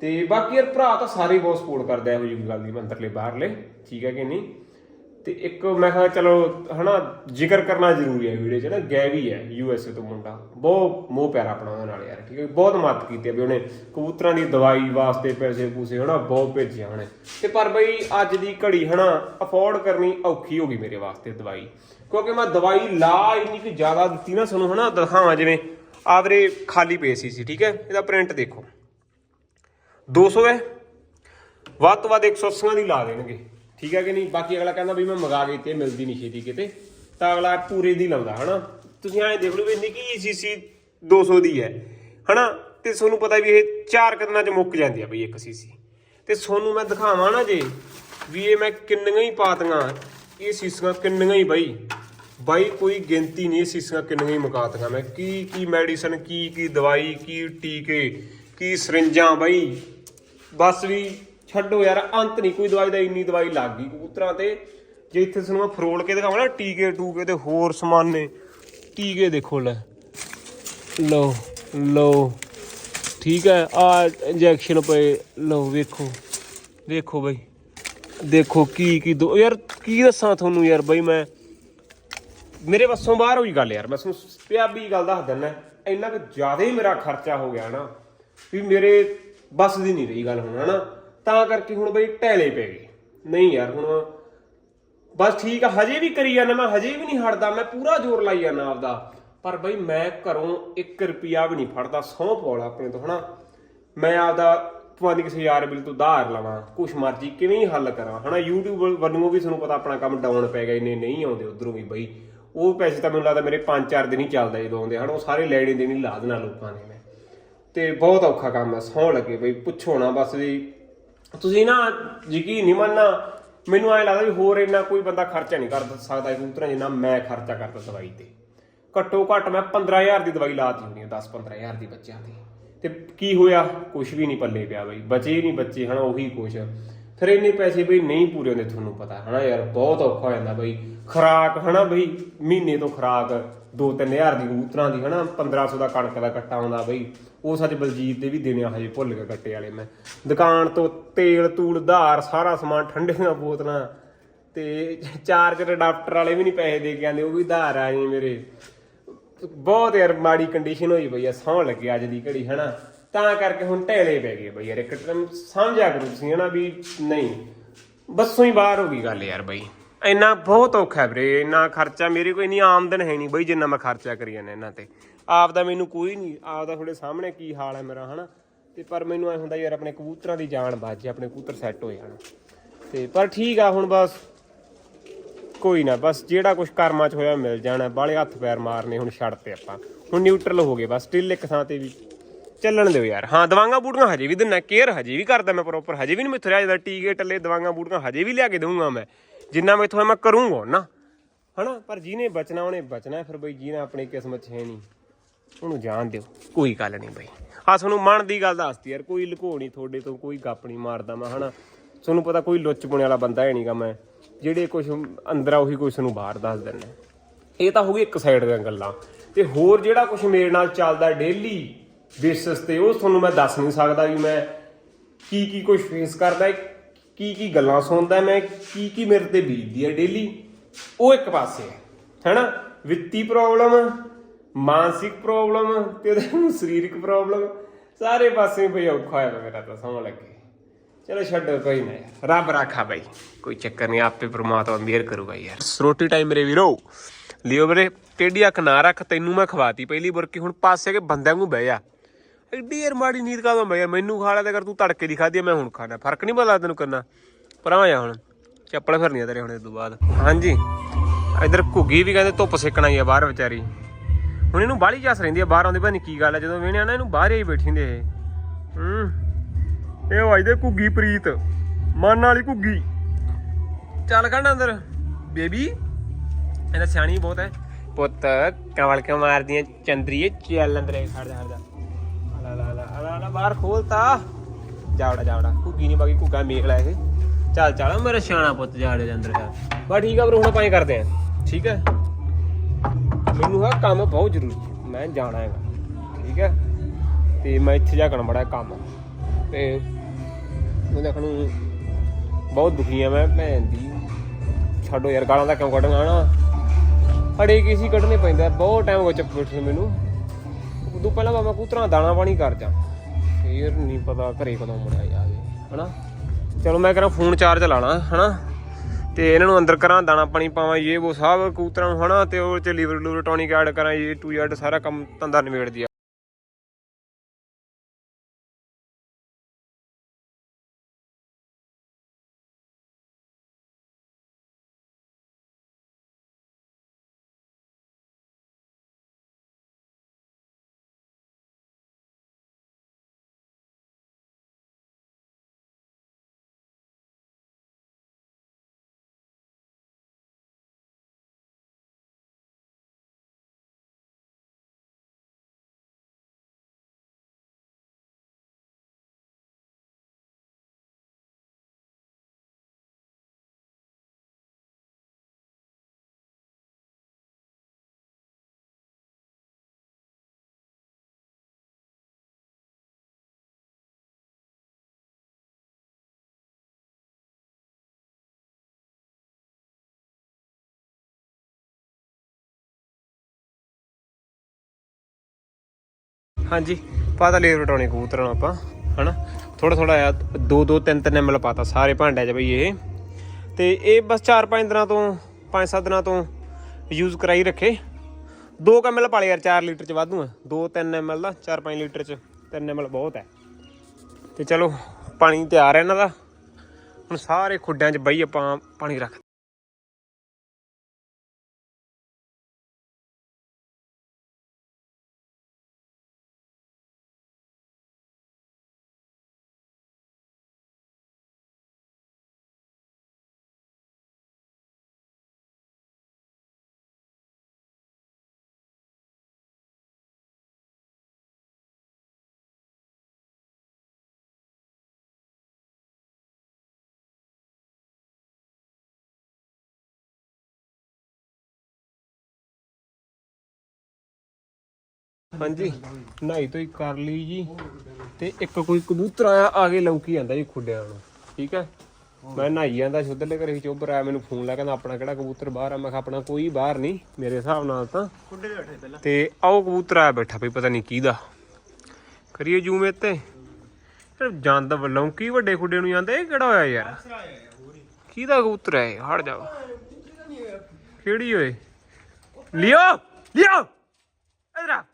ਤੇ ਬਾਕੀ ਯਾਰ ਭਰਾ ਤਾਂ ਸਾਰੇ ਬਹੁਤ ਸਪੋਰਟ ਕਰਦੇ ਇਹੋ ਜਿਹੀ ਕੋਈ ਗੱਲ ਨਹੀਂ ਅੰਦਰਲੇ ਬਾਹਰਲੇ, ਠੀਕ ਹੈ ਕਿ ਨਹੀਂ? ਤੇ ਇੱਕ ਮੈਂ ਕਿਹਾ ਚਲੋ ਹਨਾ, ਜ਼ਿਕਰ ਕਰਨਾ ਜ਼ਰੂਰੀ ਹੈ ਵੀਡੀਓ 'ਚ ਨਾ, ਗੈਵੀ ਹੈ ਯੂ ਐਸ ਏ ਤੋਂ ਮੁੰਡਾ। ਬਹੁਤ ਮੋਹ ਪਿਆਰਾ ਆਪਣਾ ਉਹਦੇ ਨਾਲ ਯਾਰ, ਠੀਕ ਹੈ ਬਹੁਤ ਮਦਦ ਕੀਤੀ ਵੀ ਉਹਨੇ ਕਬੂਤਰਾਂ ਦੀ ਦਵਾਈ ਵਾਸਤੇ ਪੈਸੇ ਪੂਸੇ ਹਨਾ, ਬਹੁਤ ਭੇਜਿਆ ਉਹਨੇ। ਤੇ ਪਰ ਬਈ ਅੱਜ ਦੀ ਘੜੀ ਹਨਾ ਅਫੋਰਡ ਕਰਨੀ ਔਖੀ ਹੋ ਗਈ ਮੇਰੇ ਵਾਸਤੇ ਦਵਾਈ। ਕਿਉਂਕਿ ਮੈਂ ਦਵਾਈ ਲਾ ਇੰਨੀ ਕਿ ਜ਼ਿਆਦਾ ਦਿੱਤੀ ਨਾ ਤੁਹਾਨੂੰ ਹਨਾ, ਦਿਖਾਵਾਂ ਜਿਵੇਂ ਆਵਰੇ ਖਾਲੀ ਪਏ ਸੀ ਸੀ, ਠੀਕ ਹੈ? ਇਹਦਾ ਪ੍ਰਿੰਟ ਦੇਖੋ। 200 ਹੈ। ਵੱਧ ਤੋਂ ਵੱਧ 180 ਦੀ ਲਾ ਦੇਣਗੇ। ਠੀਕ ਹੈ ਕਿ ਨਹੀਂ? ਬਾਕੀ ਅਗਲਾ ਕਹਿੰਦਾ ਵੀ ਮੈਂ ਮੰਗਾ ਕੇ ਤੇ ਮਿਲਦੀ ਨਹੀਂ ਛੇਤੀ ਕਿਤੇ। ਤਾਂ ਅਗਲਾ ਪੂਰੇ ਦੀ ਲਾਉਂਦਾ, ਹਨਾ? ਤੁਸੀਂ ਐਂ ਦੇਖ ਲਓ ਵੀ ਨਿੱਕੀ ਸੀਸੀ 200 ਦੀ ਹੈ, ਹਨਾ? ਤੇ ਤੁਹਾਨੂੰ ਪਤਾ ਵੀ ਇਹ ਚਾਰ ਕਦਨਾਂ ਚ ਮੁੱਕ ਜਾਂਦੀ ਆ ਬਈ ਇੱਕ ਸੀਸੀ ਤੇ ਤੁਹਾਨੂੰ ਮੈਂ ਦਿਖਾਵਾਂ ਨਾ ਜੇ ਵੀ ਇਹ ਮੈਂ ਕਿੰਨੀਆਂ ਹੀ ਪਾਤੀਆਂ, ਇਹ ਸੀਸੀਆਂ ਕਿੰਨੀਆਂ ਹੀ ਬਈ। ਬਾਈ ਕੋਈ ਗਿਣਤੀ ਨਹੀਂ ਇਹ ਸੀਸੀਆਂ ਕਿੰਨੀਆਂ ਹੀ ਮੁਕਾਤੀਆਂ। ਮੈਂ ਕੀ ਕੀ ਮੈਡੀਸਨ ਕੀ ਕੀ ਦਵਾਈ, ਕੀ ਟੀਕੇ, ਕੀ ਸਰਿੰਜਾਂ ਬਈ। ਬਸ ਵੀ ਛੱਡੋ ਯਾਰ, ਅੰਤ ਨਹੀਂ, ਕੋਈ ਦਵਾਈ ਦਾ ਇੰਨੀ ਦਵਾਈ ਲੱਗ ਗਈ। ਕਬੂਤਰਾਂ ਤੇ ਜੇ ਇੱਥੇ ਤੁਹਾਨੂੰ ਮੈਂ ਫਰੋਲ ਕੇ ਦਿਖਾਵਾਂ ਨਾ, ਟੀਕੇ ਟੂਕੇ ਤੇ ਹੋਰ ਸਮਾਨ ਟੀਕੇ ਦੇਖੋ ਲੈ। ਲਓ ਲਓ। ਠੀਕ ਹੈ, ਆ ਇੰਜੈਕਸ਼ਨ ਪਏ। ਲਓ, ਵੇਖੋ। ਵੇਖੋ ਬਈ। ਦੇਖੋ ਕੀ ਕੀ ਦੋ ਯਾਰ, ਕੀ ਦੱਸਾਂ ਤੁਹਾਨੂੰ ਯਾਰ ਬਈ ਮੈਂ? ਮੇਰੇ ਵੱਸੋਂ ਬਾਹਰ ਹੋਈ ਗੱਲ ਯਾਰ, ਮੈਂ ਤੁਹਾਨੂੰ ਪਿਆਬੀ ਗੱਲ ਦੱਸ ਦਿੰਦਾ। ਇੰਨਾ ਕੁ ਜ਼ਿਆਦਾ ਹੀ ਮੇਰਾ ਖਰਚਾ ਹੋ ਗਿਆ ਨਾ, ਵੀ ਮੇਰੇ ਬਸ ਦੀ ਨਹੀਂ ਰਹੀ ਗੱਲ ਹੁਣ, ਹਨਾ? ਤਾਂ ਕਰਕੇ ਹੁਣ ਬਈ ਟੈਲੇ ਪੈ ਗਏ। ਨਹੀਂ ਯਾਰ, ਹੁਣ ਬਸ ਠੀਕ ਆ, ਹਜੇ ਵੀ ਕਰੀ ਜਾਂਦਾ, ਮੈਂ ਹਜੇ ਵੀ ਨਹੀਂ ਹਟਦਾ, ਮੈਂ ਪੂਰਾ ਜ਼ੋਰ ਲਾਈ ਜਾਂਦਾ ਆਪਦਾ। ਪਰ ਬਈ ਮੈਂ ਘਰੋਂ 1 ਰੁਪਿਆ ਵੀ ਨਹੀਂ ਫੜਦਾ ਸਹੁੰ ਪੌਲ ਆਪਣੇ ਤੋਂ, ਹਨਾ। ਮੈਂ ਆਪਦਾ ਤੁਹਾਨੂੰ ਕਿਸੇ ਯਾਰ ਬਿਲ ਤੋਂ ਉਧਾਰ ਲਵਾਂ, ਕੁਛ ਮਰਜ਼ੀ ਕਿਵੇਂ ਹੀ ਹੱਲ ਕਰਾਂ, ਹਨਾ। YouTube ਵੱਲੋਂ ਵੀ ਤੁਹਾਨੂੰ ਪਤਾ ਆਪਣਾ ਕੰਮ ਡਾਊਨ ਪੈ ਗਿਆ, ਇੰਨੇ ਨਹੀਂ ਆਉਂਦੇ ਉਧਰੋਂ ਵੀ ਬਈ। ਉਹ ਪੈਸੇ ਤਾਂ ਮੈਨੂੰ ਲੱਗਦਾ ਮੇਰੇ 5-4 ਦਿਨ ਹੀ ਚੱਲਦਾ ਜਦੋਂ ਆਉਂਦੇ ਹਨ। ਉਹ ਸਾਰੇ ਲੈਣੇ ਦੇਣੀ ਲਾ ਦੇਣਾ ਲੋਕਾਂ ਨੇ ਮੈਂ। ਤੇ ਬਹੁਤ ਔਖਾ ਕੰਮ ਹੈ ਸੌਂ ਲੱਗੇ ਬਈ, ਪੁੱਛੋ ਨਾ ਬਸ ਜੀ ਤੁਸੀਂ ਨਾ ਯਕੀਨ ਨਹੀਂ ਮੰਨਣਾ, ਮੈਨੂੰ ਐਂ ਲੱਗਦਾ ਵੀ ਹੋਰ ਇੰਨਾ ਕੋਈ ਬੰਦਾ ਖਰਚਾ ਨਹੀਂ ਕਰ ਸਕਦਾ ਕਬੂਤਰਾਂ ਜਿੰਨਾ ਮੈਂ ਖਰਚਾ ਕਰਦਾ ਦਵਾਈ ਤੇ। ਘੱਟੋ ਘੱਟ ਮੈਂ 15000 ਦੀ ਦਵਾਈ ਲਾਤੀ ਹੁੰਦੀ ਹੋਣੀ 10 15000 ਦੀ ਬੱਚਿਆਂ ਦੀ ਤੇ ਕੀ ਹੋਇਆ? ਕੁਝ ਵੀ ਨਹੀਂ ਪੱਲੇ ਪਿਆ ਬਈ, ਬਚੇ ਨਹੀਂ ਬੱਚੇ, ਹਨਾ, ਉਹੀ ਕੁਛ। ਫਿਰ ਇੰਨੇ ਪੈਸੇ ਬਈ ਨਹੀਂ ਪੂਰੇ ਹੁੰਦੇ, ਤੁਹਾਨੂੰ ਪਤਾ, ਹਨਾ, ਯਾਰ, ਬਹੁਤ ਔਖਾ ਹੋ ਜਾਂਦਾ ਬਈ। ਖਰਾਕ, ਹਨਾ ਬਈ, ਮਹੀਨੇ ਤੋਂ ਖਰਾਕ 2-3000 ਦੀ ਕਬੂਤਰਾਂ ਦੀ, ਹਨਾ? 1500 ਦਾ ਕਣਕ ਦਾ ਕੱਟਾ ਆਉਂਦਾ ਬਈ। ਉਹ ਸੱਚ ਬਲਜੀਤ ਦੇ ਵੀ ਦੇਣੇ ਹਜੇ ਭੁੱਲ ਗਿਆ ਕੱਟੇ ਵਾਲੇ ਮੈਂ। ਦੁਕਾਨ ਤੋਂ ਤੇਲ, ਤੂਲ, ਧਾਰ, ਸਾਰਾ ਸਮਾਨ ਠੰਡੇ ਦੀਆਂ ਬੋਤਲਾਂ ਤੇ ਚਾਰਜਰ ਅਡਾਪਟਰ ਵਾਲੇ ਵੀ ਨਹੀਂ ਪੈਸੇ ਦੇ ਕੇ ਆਂਦੇ ਉਹ ਵੀ ਧਾਰ ਆ ਜੀ ਮੇਰੇ। ਬਹੁਤ ਯਾਰ ਮਾੜੀ ਕੰਡੀਸ਼ਨ ਹੋਈ ਬਈ ਆ, ਸੌਣ ਲੱਗੇ ਅੱਜ ਦੀ ਘੜੀ, ਹਨਾ? ਤਾਂ ਕਰਕੇ ਹੁਣ ਢੇਲੇ ਪੈ ਗਏ ਬਈ ਯਾਰ, ਇੱਕ ਟਾਈਮ ਸਮਝਿਆ ਕਰੋ ਤੁਸੀਂ, ਹਨਾ, ਵੀ ਨਹੀਂ। ਬੱਸੋਂ ਹੀ ਬਾਹਰ ਹੋ ਗਈ ਗੱਲ ਯਾਰ ਬਈ। ਇੰਨਾ ਬਹੁਤ ਔਖਾ ਹੈ ਵੀਰੇ, ਇੰਨਾ ਖਰਚਾ ਮੇਰੇ ਕੋਈ ਨਹੀਂ ਆਮਦਨ ਹੈ ਨਹੀਂ ਬਈ ਜਿੰਨਾ ਮੈਂ ਖਰਚਾ ਕਰੀ ਜਾਂਦਾ ਇਹਨਾਂ ਤੇ। ਆਪ ਦਾ ਮੈਨੂੰ ਕੋਈ ਨਹੀਂ, ਆਪ ਦਾ ਤੁਹਾਡੇ ਸਾਹਮਣੇ ਕੀ ਹਾਲ ਹੈ ਮੇਰਾ, ਹਨਾ? ਤੇ ਪਰ ਮੈਨੂੰ ਐ ਹੁੰਦਾ ਯਾਰ ਆਪਣੇ ਕਬੂਤਰਾਂ ਦੀ ਜਾਨ ਬਚ ਜੇ, ਆਪਣੇ ਕਬੂਤਰ ਸੈੱਟ ਹੋ ਜਾਣ। ਤੇ ਪਰ ਠੀਕ ਆ ਹੁਣ ਬਸ, ਕੋਈ ਨਾ, ਬਸ ਜਿਹੜਾ ਕੁਝ ਕਰਮਾਂ 'ਚ ਹੋਇਆ ਮਿਲ ਜਾਣਾ ਬਾਲੇ ਹੱਥ ਪੈਰ ਮਾਰਨੇ ਹੁਣ ਛੱਡ ਤੇ ਆਪਾਂ। ਹੁਣ ਨਿਊਟਰਲ ਹੋ ਗਏ ਬਸ ਸਟਿਲ ਇੱਕ ਥਾਂ ਤੇ ਵੀ ਚੱਲਣ ਦਿਓ ਯਾਰ। ਹਾਂ, ਦਵਾਈਆਂ ਬੂਟੀਆਂ ਹਜੇ ਵੀ ਦਿੰਨਾ ਕੇਅਰ ਹਜੇ ਵੀ ਕਰਦਾ ਮੈਂ ਪ੍ਰੋਪਰ ਹਜੇ ਵੀ ਨਹੀਂ ਮੈਥੋਂ ਰਿਹਾ ਜਾਂਦਾ, ਟੀਕੇ, ਟੱਲੇ, ਦਵਾਈਆਂ ਬੂਟੀਆਂ ਹਜੇ ਵੀ ਲਿਆ ਕੇ ਦਊਂਗਾ ਮੈਂ। ਜਿੰਨਾ ਮੈਥੋਂ ਹੈ ਮੈਂ ਕਰੂੰਗਾ ਨਾ। ਹਨਾ? ਪਰ ਜਿਹਨੇ ਬਚਣਾ, ਉਹਨੇ ਬਚਣਾ ਫਿਰ ਬਈ ਜਿਹਨੇ ਆਪਣੀ ਕਿਸਮਤ 'ਚ ਹੈ ਨਹੀਂ, ਉਹਨੂੰ ਜਾਣ ਦਿਓ। ਕੋਈ ਗੱਲ ਨਹੀਂ ਬਈ। ਆ ਤੁਹਾਨੂੰ ਮਨ ਦੀ ਗੱਲ ਦੱਸਦੀ ਯਾਰ, ਕੋਈ ਲੁਕੋ ਨਹੀਂ ਤੁਹਾਡੇ ਤੋਂ, ਕੋਈ ਗੱਪ ਨਹੀਂ ਮਾਰਦਾ ਮੈਂ, ਹਨਾ? ਤੁਹਾਨੂੰ ਪਤਾ ਕੋਈ ਲੁੱਚ ਪੁਣੇ ਵਾਲਾ ਬੰਦਾ ਹੈ ਨਹੀਂਗਾ ਮੈਂ। ਜਿਹੜੇ ਕੁਝ ਅੰਦਰ ਆ ਉਹੀ ਕੁਝ ਤੁਹਾਨੂੰ ਬਾਹਰ ਦੱਸ ਦਿੰਦਾ ਇਹ ਤਾਂ ਹੋ ਗਈ ਇੱਕ ਸਾਈਡ ਦੀਆਂ ਗੱਲਾਂ। ਤੇ ਹੋਰ ਜਿਹੜਾ ਕੁਝ ਮੇਰੇ ਨਾਲ ਚੱਲਦਾ ਡੇਲੀ ਬੇਸਿਸ ਤੇ, ਉਹ ਤੁਹਾਨੂੰ ਮੈਂ ਦੱਸ ਨਹੀਂ ਸਕਦਾ ਵੀ ਮੈਂ ਕੀ ਕੀ ਕੁਝ ਫੇਸ ਕਰਦਾ ਕੀ ਕੀ ਗੱਲਾਂ ਸੁਣਦਾ ਮੈਂ, ਕੀ ਕੀ ਮੇਰੇ ਤੇ ਬੀਤਦੀ ਹੈ ਡੇਲੀ ਉਹ ਇੱਕ ਪਾਸੇ ਹੈ, ਹੈਨਾ? ਵਿੱਤੀ ਪ੍ਰੋਬਲਮ ਮਾਨਸਿਕ ਪ੍ਰੋਬਲਮ ਤੇ ਉਹਦੇ ਸਰੀਰਕ ਪ੍ਰੋਬਲਮ ਸਾਰੇ ਪਾਸੇ ਬਈ ਔਖਾ ਹੋਇਆ ਮੇਰਾ ਤਾਂ ਸਮਝ ਲੱਗੇ। ਚਲੋ ਛੱਡੋ, ਕੋਈ ਨਾ ਯਾਰ। ਰੱਬ ਰਾਖਾ ਬਾਈ, ਕੋਈ ਚੱਕਰ ਨਹੀਂ, ਆਪੇ ਪ੍ਰਮਾਤਮਾ ਮਿਹਰ ਕਰੂਗਾ ਯਾਰ। ਰੋਟੀ ਟਾਈਮ ਮੇਰੇ ਵੀਰੋ। ਲਿਓ ਵੀਰੇ, ਟੇਢੀ ਅੱਖ ਨਾ ਰੱਖ, ਤੈਨੂੰ ਮੈਂ ਖਵਾਤੀ, ਪਹਿਲੀ ਬੁਰਕੀ, ਹੁਣ ਪਾਸੇ ਕੇ ਬੰਦਿਆਂ ਨੂੰ ਬਹਿ ਜਾ। ਐਡੀ ਯਾਰ ਮਾੜੀ ਨੀਂਦ ਕਾਦੋਂ ਮੈਂ ਯਾਰ ਮੈਨੂੰ ਖਾ ਲਿਆ ਤੇ ਅਗਰ ਤੂੰ ਤੜਕੇ ਦੀ ਖਾਦੀ ਮੈਂ ਹੁਣ ਖਾਣਾ। ਫ਼ਰਕ ਨਹੀਂ ਪਤਾ ਤੈਨੂੰ ਕਰਨਾ ਪਰਾਂ ਜਾ ਹੁਣ। ਚੱਪਲ ਫਿਰਨੀਆਂ ਤੇਰੇ ਹੁਣ ਇਸ ਤੋਂ ਬਾਅਦ। ਹਾਂਜੀ। ਇਧਰ ਘੁੱਗੀ ਵੀ ਕਹਿੰਦੇ ਧੁੱਪ ਸੇਕਣਾ ਹੀ ਆ ਬਾਹਰ ਵਿਚਾਰੀ। ਹੁਣ ਇਹਨੂੰ ਬਾਹਲੀ ਜਸ ਰਹਿੰਦੀ ਆ, ਬਾਹਰ ਆਉਂਦੀ ਪਤਾ ਨਹੀਂ ਕੀ ਗੱਲ ਆ। ਜਦੋਂ ਵੇਣਿਆ ਨਾ, ਇਹਨੂੰ ਬਾਹਰ ਹੀ ਬੈਠੀ ਹੁੰਦੇ ਇਹ। ਹੂੰ। ਇਹ ਵਜਦੇ ਘੁੱਗੀ ਪ੍ਰੀਤ। ਮਨ ਵਾਲੀ ਘੁੱਗੀ। ਚੱਲ ਖੜ ਅੰਦਰ। ਬੇਬੀ। ਇਹਦਾ ਸਿਆਣੀ ਬਹੁਤ ਹੈ ਪੁੱਤ ਕਵਲ ਕੇ ਮਾਰਦੀਆਂ ਚੰਦਰੀਏ ਚੱਲ ਅੰਦਰ ਖੜ ਜਾ ਖੜ ਜਾ। ਲਾ ਬਾਹਰ ਖੋਲਤਾ। ਜਾਵੜਾ ਜਾਵੜਾ। ਘੁੱਗੀ ਨਹੀਂ ਬਾਕੀ ਘੁੱਗਾ ਮੇਖ ਲੈ ਇਹ। ਚੱਲ ਚੱਲ ਮੇਰਾ ਸਿਆਣਾ ਪੁੱਤ ਜਾੜੇ ਦੇ ਅੰਦਰ ਜਾ। ਬਾ ਠੀਕ ਆ ਬਰੋ ਹੁਣ ਆਪਾਂ ਇਹ ਕਰਦੇ ਆਂ। ਠੀਕ ਹੈ ਮੈਨੂੰ ਆ ਕੰਮ ਬਹੁਤ ਜ਼ਰੂਰੀ ਹੈ ਮੈਂ ਜਾਣਾ ਹੈਗਾ। ਠੀਕ ਹੈ ਤੇ ਮੈਂ ਇੱਥੇ ਜਾ ਕੇ ਬੜਾ ਕੰਮ। ਤੇ ਮੈਂ ਦੇਖਣ ਨੂੰ ਬਹੁਤ ਦੁਖੀ ਆ ਮੈਂ, ਭੈਣ ਦੀ। ਛੱਡੋ ਯਾਰ, ਗਾਲਾਂ ਦਾ ਕਿਉਂ ਕੱਢਣਾ ਨਾ ਅੜੇ ਕਿਸੇ ਕੱਢਣੇ ਪੈਂਦਾ ਬਹੁਤ ਟਾਈਮ ਹੋ ਚੁੱਕ ਬੈਠੇ ਮੈਨੂੰ। ਉਦੋਂ ਪਹਿਲਾਂ ਮੈਂ ਕੂਤਰਾਂ ਦਾਣਾ ਪਾਣੀ ਕਰ ਜਾ। ਫੇਰ ਨਹੀਂ ਪਤਾ ਘਰੇ ਕਦੋਂ ਮੁੜਿਆ ਜਾਵੇ ਹਨਾ? ਚਲੋ ਮੈਂ ਕਰਾਂ ਫੋਨ ਚਾਰਜ ਲਾਣਾ, ਹਨਾ? ਤੇ ਇਹਨਾਂ ਨੂੰ ਅੰਦਰ ਕਰਾਂ ਦਾਣਾ ਪਾਣੀ ਪਾਵਾਂ, ਇਹ ਉਹ ਸਭ ਕੂਤਰਾਂ ਨੂੰ, ਹਨਾ? ਤੇ ਉਹ ਚ ਲੀਵਰ ਲੂਵਰ ਟੌਨਿਕ ਐਡ ਕਰਾਂ, ਇਹ ਟੂ ਐਡ ਸਾਰਾ ਕੰਮ ਧੰਦਾ ਨਿਬੇੜ ਦਿਆ ਹਾਂਜੀ ਪਾਤਾ ਲੇਬਰ ਰਟਾਉਣੇ ਕਬੂਤਰਾਂ ਨੂੰ ਆਪਾਂ, ਹਨਾ? ਥੋੜਾ ਥੋੜਾ ਆ, ਦੋ ਦੋ, ਤਿੰਨ ਤਿੰਨ ਐਮਐਲ ਪਾਤਾ ਸਾਰੇ ਭਾਂਡਿਆਂ 'ਚ ਬਈ ਇਹ। ਤੇ ਇਹ ਬਸ 4-5 ਦਿਨਾਂ ਤੋਂ 5-7 ਦਿਨਾਂ ਤੋਂ ਯੂਜ਼ ਕਰਾਈ ਰੱਖੇ। 2 ਐਮਐਲ ਪਾਲੇ ਯਾਰ 4 ਲੀਟਰ 'ਚ ਵਾਧੂ ਆ। 2-3 ਐਮਐਲ ਦਾ 4-5 ਲੀਟਰ 'ਚ 3 ਐਮਐਲ ਬਹੁਤ ਹੈ ਤੇ ਚਲੋ, ਪਾਣੀ ਤਿਆਰ ਹੈ ਇਹਨਾਂ ਦਾ। ਹੁਣ ਸਾਰੇ ਖੁੱਡਿਆਂ 'ਚ ਬਈ ਆਪਾਂ ਪਾਣੀ ਰੱਖ ਹਾਂਜੀ ਨਹਾਈ ਤੋਂ ਹੀ ਕਰ ਲਈ ਜੀ। ਤੇ ਇੱਕ ਕੋਈ ਕਬੂਤਰ ਆਇਆ ਆ ਕੇ ਲੌਂਕੀ ਜਾਂਦਾ ਜੀ ਖੁੱਡਿਆਂ ਨੂੰ। ਠੀਕ ਹੈ? ਮੈਂ ਨਹਾਈ ਜਾਂਦਾ ਸੀ ਉਧਰਲੇ ਘਰੇ ਚੋਬਰ ਆਇਆ ਮੈਨੂੰ ਫੋਨ ਲਾ ਕਹਿੰਦਾ ਆਪਣਾ ਕਿਹੜਾ ਕਬੂਤਰ ਬਾਹਰ ਆ? ਮੈਂ ਕਿਹਾ ਆਪਣਾ ਕੋਈ ਬਾਹਰ ਨਹੀਂ ਮੇਰੇ ਹਿਸਾਬ ਨਾਲ ਤਾਂ। ਖੁੱਡੇ ਦੇ ਬੈਠੇ ਪਹਿਲਾਂ। ਤੇ ਆਓ ਕਬੂਤਰ ਆਇਆ ਬੈਠਾ ਭਈ ਪਤਾ ਨਹੀਂ ਕਿਹਦਾ। ਕਰੀਏ ਜੂਮ ਇੱਥੇ। ਯਾਰ ਜਾਂਦਾ ਵੱਲੋਂ ਕੀ ਵੱਡੇ ਖੁੱਡੇ ਨੂੰ ਜਾਂਦਾ ਇਹ ਕਿਹੜਾ ਹੋਇਆ ਯਾਰ? ਕਿਹਦਾ ਕਬੂਤਰ ਹੈ ਹਟ ਜਾ। ਕਿਹੜੀ ਓਏ? ਲਿਓ ਲਿਓ। ਇਧਰ ਆ।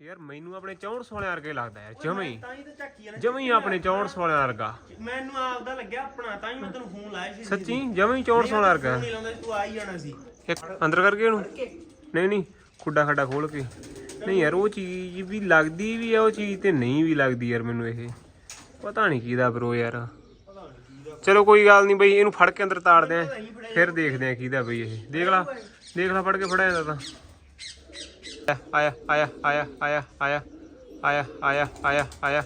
ਯਾਰ ਮੈਨੂੰ ਆਪਣੇ 64 ਵਾਲੇ ਵਰਗੇ ਲੱਗਦਾ ਯਾਰ ਜਮੇ ਹੀ। ਤਾਂ ਹੀ ਤਾਂ ਝਾਕੀ ਆ ਨਾ ਜਮੇ ਹੀ ਆਪਣੇ 64 ਵਾਲੇ ਵਰਗਾ। ਮੈਨੂੰ ਆਪਦਾ ਲੱਗਿਆ ਆਪਣਾ ਤਾਂ ਹੀ ਮੈਂ ਤੈਨੂੰ ਫੋਨ ਲਾਇਆ ਸੀ ਸੱਚੀ? ਜਮੇ ਹੀ 64 ਵਾਲਾ ਵਰਗਾ। ਨਹੀਂ ਲਾਉਂਦਾ ਤੂੰ ਆ ਹੀ ਜਾਣਾ ਸੀ। ਇੱਕ ਅੰਦਰ ਕਰਕੇ ਇਹਨੂੰ? ਨਹੀਂ ਨਹੀਂ ਖੁੱਡਾ ਖੱਡਾ ਖੋਲ ਕੇ। ਨਹੀਂ ਯਾਰ ਉਹ ਚੀਜ਼ ਵੀ ਲੱਗਦੀ ਵੀ ਆ ਉਹ ਚੀਜ਼ ਤੇ ਨਹੀਂ ਵੀ ਲੱਗਦੀ ਯਾਰ ਮੈਨੂੰ ਇਹ। ਪਤਾ ਨਹੀਂ ਕਿਹਦਾ ਬਰੋ ਯਾਰ। ਚਲੋ ਕੋਈ ਗੱਲ ਨਹੀਂ ਬਈ ਇਹਨੂੰ ਫੜ ਕੇ ਅੰਦਰ ਤਾੜਦੇ ਆ। ਫਿਰ ਦੇਖਦੇ ਆ ਕਿਹਦਾ ਬਈ ਇਹ। ਦੇਖ ਲਾ ਦੇਖ ਲਾ ਫੜ ਕੇ ਜਾਂਦਾ ਤਾਂ। ਆਇਆ ਆਇਆ ਆਇਆ ਆਇਆ ਆਇਆ ਆਇਆ ਆਇਆ ਆਇਆ ਆਇਆ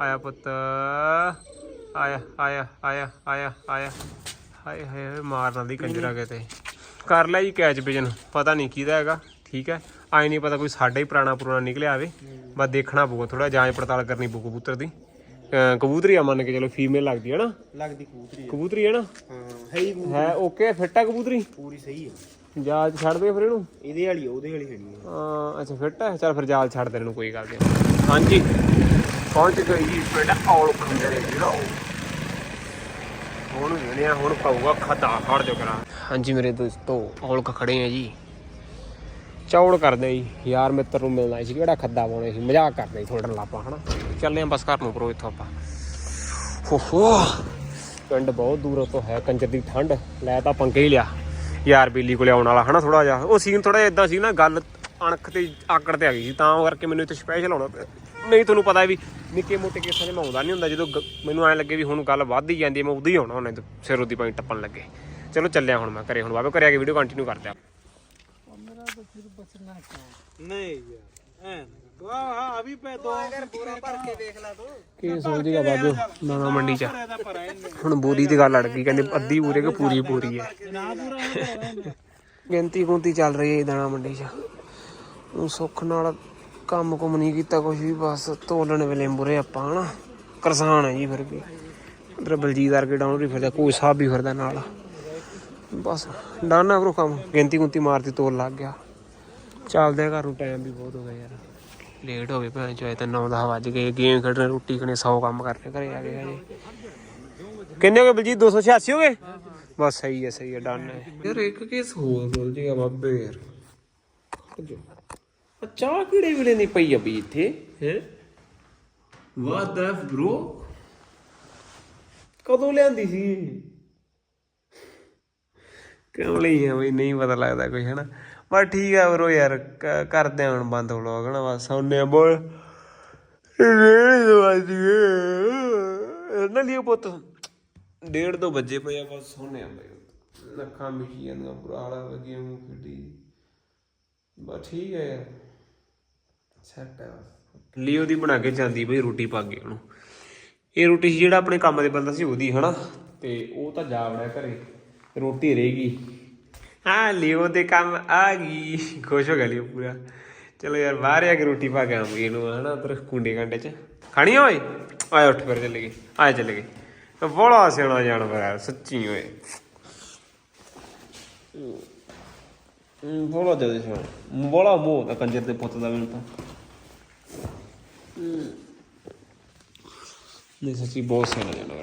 ਆਇਆ ਪੁੱਤ ਆਇਆ ਆਇਆ ਆਇਆ ਆਇਆ ਆਇਆ ਹਾਏ ਹਾਏ ਮਾਰਨਾ ਦੀ ਕੰਜਰਾ ਕਿਤੇ ਕਰ ਲਿਆ ਜੀ ਕੈਚ ਵਿਜਨ ਪਤਾ ਨਹੀਂ ਕਿਹਦਾ ਹੈਗਾ ਠੀਕ ਹੈ ਆਈ ਨਹੀਂ ਪਤਾ ਕੋਈ ਸਾਡਾ ਹੀ ਪੁਰਾਣਾ ਪੁਰਾਣਾ ਨਿਕਲਿਆ ਆਵੇ ਬਸ ਦੇਖਣਾ ਪਊਗਾ ਥੋੜਾ ਜਾਂਚ ਪੜਤਾਲ ਕਰਨੀ ਪਊ ਕਬੂਤਰ ਦੀ ਕਬੂਤਰੀ ਆ ਮੰਨ ਕੇ ਚਲੋ ਫੀਮੇਲ ਲੱਗਦੀ ਹੈ ਨਾ ਲੱਗਦੀ ਕਬੂਤਰੀ ਕਬੂਤਰੀ ਹੈ ਨਾ ਹਾਂ ਹੈ ਹੀ ਹੈ ਓਕੇ ਫਿੱਟ ਆ ਕਬੂਤਰੀ ਪੂਰੀ ਸਹੀ ਹੈ ਜਾਲ 'ਚ ਛੱਡ ਦੇ ਫਿਰ ਇਹਨੂੰ? ਇਹਦੇ ਵਾਲੀ ਉਹਦੇ ਵਾਲੀ ਹੈਗੀ ਹੈ ਅੱਛਾ ਫਿੱਟ ਹੈ ਚੱਲ ਫਿਰ ਜਾਲ ਛੱਡ ਦੇ ਇਹਨੂੰ ਕੋਈ ਗੱਲ ਨਹੀਂ। ਹਾਂਜੀ। ਪਹੁੰਚ ਗਈ ਜੀ ਪਿੰਡ ਔਲ ਖੰਡਰੇ ਜਿਹੜਾ ਹੁਣ ਮਿਲਿਆ ਹੁਣ ਪਾਊਗਾ ਖੱਦਾ ਖੜ ਜੋ ਕਰਾਂ। ਹਾਂਜੀ ਮੇਰੇ ਦੋਸਤੋ ਔਲਕ ਖੜੇ ਆ ਜੀ। ਚੌੜ ਕਰਦੇ ਆ ਜੀ। ਯਾਰ ਮਿੱਤਰ ਨੂੰ ਮਿਲਣਾ ਸੀ ਕਿਹੜਾ ਖੱਦਾ ਪਾਉਣਾ ਸੀ? ਮਜ਼ਾਕ ਕਰਦੇ ਥੋੜਾ ਲਾਪਾ ਹਨਾ? ਚੱਲੇ ਆ ਬਸ ਘਰ ਨੂੰ ਪਰੋ ਇੱਥੋਂ ਆਪਾਂ। ਹੋ ਹੋ ਪਿੰਡ ਬਹੁਤ ਦੂਰ ਤੋਂ ਹੈ ਕੰਜਰ ਦੀ ਠੰਡ। ਲੈ ਤਾਂ ਪੰਗੇ ਹੀ ਲਿਆ। ਯਾਰ ਬੇਲੀ ਕੋਲੇ ਆਉਣ ਵਾਲਾ ਹਨਾ ਥੋੜਾ ਜਿਹਾ। ਉਹ ਸੀਨ ਥੋੜਾ ਇਦਾਂ ਸੀ ਨਾ ਗੱਲ ਅਣਖ ਤੇ ਆਕੜ ਤੇ ਆ ਗਈ ਸੀ ਤਾਂ ਉਹ ਕਰਕੇ ਮੈਨੂੰ ਇੱਥੇ ਸਪੈਸ਼ਲ ਆਉਣਾ ਪਿਆ। ਨਹੀਂ ਤੁਹਾਨੂੰ ਪਤਾ ਵੀ ਨਿੱਕੇ ਮੋਟੇ ਕੇਸਾਂ 'ਚ ਮੈਂ ਆਉਂਦਾ ਨਹੀਂ ਹੁੰਦਾ ਜਦੋਂ ਮੈਨੂੰ ਐਂ ਲੱਗੇ ਵੀ ਹੁਣ ਗੱਲ ਵੱਧਦੀ ਜਾਂਦੀ ਹੈ ਮੈਂ ਉਦੋਂ ਹੀ ਆਉਣਾ ਉਹਨੇ ਸਿਰ ਉਹਦੀ ਪਾਈ ਟੱਪਣ ਲੱਗੇ। ਚਲੋ ਚੱਲਿਆ ਹੁਣ ਮੈਂ ਘਰੇ ਹੁਣ ਬਾਬੇ ਘਰੇ ਆ ਕੇ ਵੀਡੀਓ ਕੰਟੀਨਿਊ ਕਰਦੇ ਆ। ਨਹੀਂ ਯਾਰ ਐ ਵਾਹ ਹਾਂ ਅਭੀ ਪੈ ਦੋ। ਅਗਰ ਪੂਰਾ ਭਰ ਕੇ ਦੇਖ ਲੈ ਤੂੰ। ਕੀ ਸੋਚੇਗਾ ਬਾਬੇ ਨਾਨਾ ਮੰਡੀ 'ਚ। ਹੁਣ ਬੋਰੀ ਦੀ ਗੱਲ ਅੜ ਗਈ ਕਹਿੰਦੇ ਅੱਧੀ ਪੂਰੇ ਕਿ ਪੂਰੀ ਪੂਰੀ ਹੈ ਨਾ ਪੂਰਾ ਗਿਣਤੀ ਗੁੰਤੀ ਚੱਲ ਰਹੀ ਹੈ ਦਾਣਾ ਮੰਡੀ 'ਚ। ਉਹ ਸੁੱਖ ਨਾਲ ਕੰਮ ਕੁਮ ਨਹੀਂ ਕੀਤਾ ਕੁਝ ਵੀ ਬਸ ਤੋਲਣ ਵੇਲੇ ਮੁਰੇ ਆਪਾਂ ਹਨਾ। ਕਿਸਾਨ ਹੈ ਜੀ ਫਿਰ ਵੀ। ਉਧਰ ਬਲਜੀਤ ਵਰਗੇ ਡਾਉਣ ਵੀ ਫਿਰਦਾ ਕੋਈ ਸਾਹਿਬ ਵੀ ਫਿਰਦਾ ਨਾਲ। ਬਸ ਡਾਨਾ ਬਰੋ ਕੰਮ। ਗਿਣਤੀ ਗੁੰਤੀ ਮਾਰਤੀ ਤੋਲ ਲੱਗ ਗਿਆ। ਚੱਲਦੇ ਘਰ ਨੂੰ ਟਾਈਮ ਵੀ ਬਹੁਤ ਹੋ ਗਿਆ ਯਾਰ। ਲੇਟ ਹੋ ਗਏ ਭੈਣ ਚੋਏ ਤਾਂ 9-10 ਵੱਜ ਗਏ ਗੇਮ ਖੇਡਣੇ ਰੋਟੀ ਖਾਣੇ 100 ਕੰਮ ਕਰਨੇ ਘਰੇ ਆ ਗਏ ਹਜੇ। ਕਿੰਨੇ ਹੋ ਗਏ ਬਲਜੀਤ? 286 ਹੋ ਗਏ? ਬਸ ਸਹੀ ਹੈ ਸਹੀ ਹੈ ਡਨ ਹੈ। ਯਾਰ ਇੱਕ ਕੇਸ ਹੋਰ ਬੋਲ ਜੀਗਾ ਬਾਬੇ ਯਾਰ। ਚਾਹ ਕਿਹੜੇ ਵੇਲੇ ਨਹੀਂ ਪਈ ਅਬੀ ਇੱਥੇ? ਹੈ? ਵਾਟ ਦ ਬ੍ਰੋ ਕਦੋਂ ਲਿਆਂਦੀ ਸੀ? ਕਿਉਂ ਲਈ ਆ ਬਈ? ਨਹੀਂ ਪਤਾ ਲੱਗਦਾ ਕੋਈ ਹਨਾ? ਬਸ ਠੀਕ ਆ ਬ్రో ਯਾਰ, ਕ- ਕਰਦੇ ਹੁਣ ਬੰਦ ਵਲੋਗ ਹਨਾ ਬਸ ਸੌਂਨੇ ਆ ਬੋਲ। ਰੇੜ ਵੱਜ ਨਾ ਲਿਓ ਪੁੱਤ ਡੇਢ ਦੋ ਵੱਜੇ ਪਏ ਆ, ਬਸ ਸੌਂਨੇ ਆ ਬਈ। ਲੱਖਾਂ ਮਿਸ਼ੀ ਜਾਂਦੀਆਂ ਬੁਰਾ ਹਾਲਾ ਵਧੀਆ ਮੂੰਹ ਫਿੱਟੀ ਬਸ ਠੀਕ ਹੈ ਯਾਰ ਸੈਟ ਹੈ ਲਿਓ ਦੀ ਬਣਾ ਕੇ ਜਾਂਦੀ ਬਈ ਰੋਟੀ ਪਾ ਕੇ ਉਹਨੂੰ। ਇਹ ਰੋਟੀ ਸੀ ਜਿਹੜਾ ਆਪਣੇ ਕੰਮ ਦੇ ਬੰਦਾ ਸੀ ਉਹਦੀ, ਹਨਾ? ਤੇ ਉਹ ਤਾਂ ਜਾ ਵੜਿਆ ਘਰੇ, ਰੋਟੀ ਰਹੇਗੀ ਹਾਂ ਲਿਓ ਦੇ ਕੰਮ ਆ ਗਈ। ਖੁਸ਼ ਹੋ ਗਿਆ ਲਿਓ ਪੂਰਾ। ਚਲੋ ਯਾਰ ਬਾਹਰ ਆ ਕੇ ਰੋਟੀ ਪਾ ਕੇ ਆਵਾਂਗੇ ਇਹਨੂੰ ਹਨਾ ਉਧਰ ਕੁੰਡੇ ਕੰਡੇ ਚ। ਖਾਣੀ ਓਏ? ਆਏ ਉੱਠ ਫਿਰ ਚੱਲੇ ਗਏ ਆਏ ਚੱਲੇ ਗਏ ਬੜਾ ਸਿਆਣਾ ਜਾਨਵਰ ਹੈ ਸੱਚੀ ਓਏ। ਬੋਲਾ ਦੇ ਦੇ ਬੋਲਾ ਮੂੰਹ ਦਾ ਕੰਜਰ ਦੇ ਪੁੱਤ ਦਾ ਮੈਨੂੰ ਤਾਂ। ਨਹੀਂ ਸੱਚੀ ਬਹੁਤ ਸੋਹਣਾ ਜਾਨਵਰ